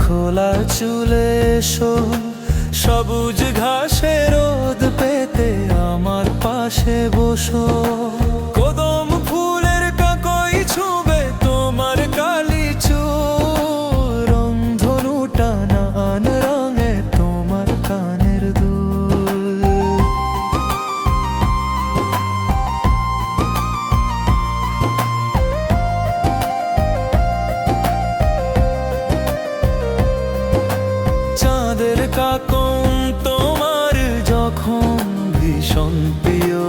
খোলা চুলে এসো সবুজ ঘাসে রোদ পেতে আমার পাশে বসো। কাকন তোমার যখন ভীষণ প্রিয়।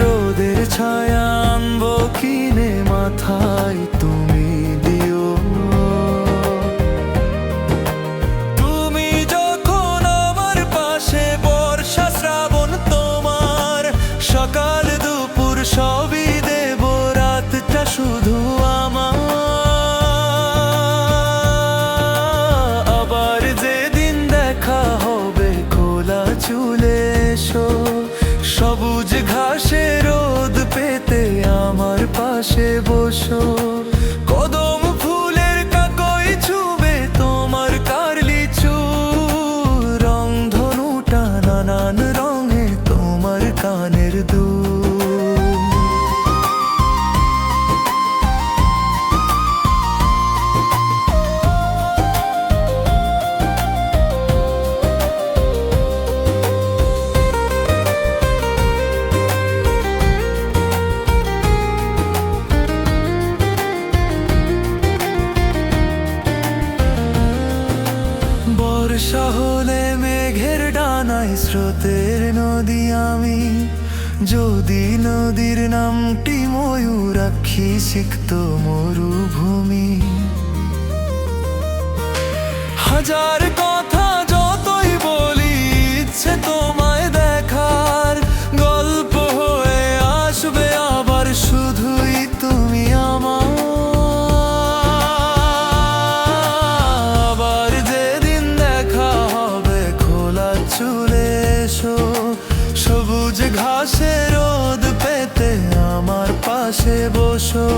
রোদের ছায়া আনব কিনে মাথায় পাশে বসো। মেঘের ডানায় স্রোতের নদী আমি। যদি নদীর নামটি ময়ূরাক্ষী সিক্ত মরুভূমি। হাজার ঘাসে রোদ পেতে আমার পাশে বসো।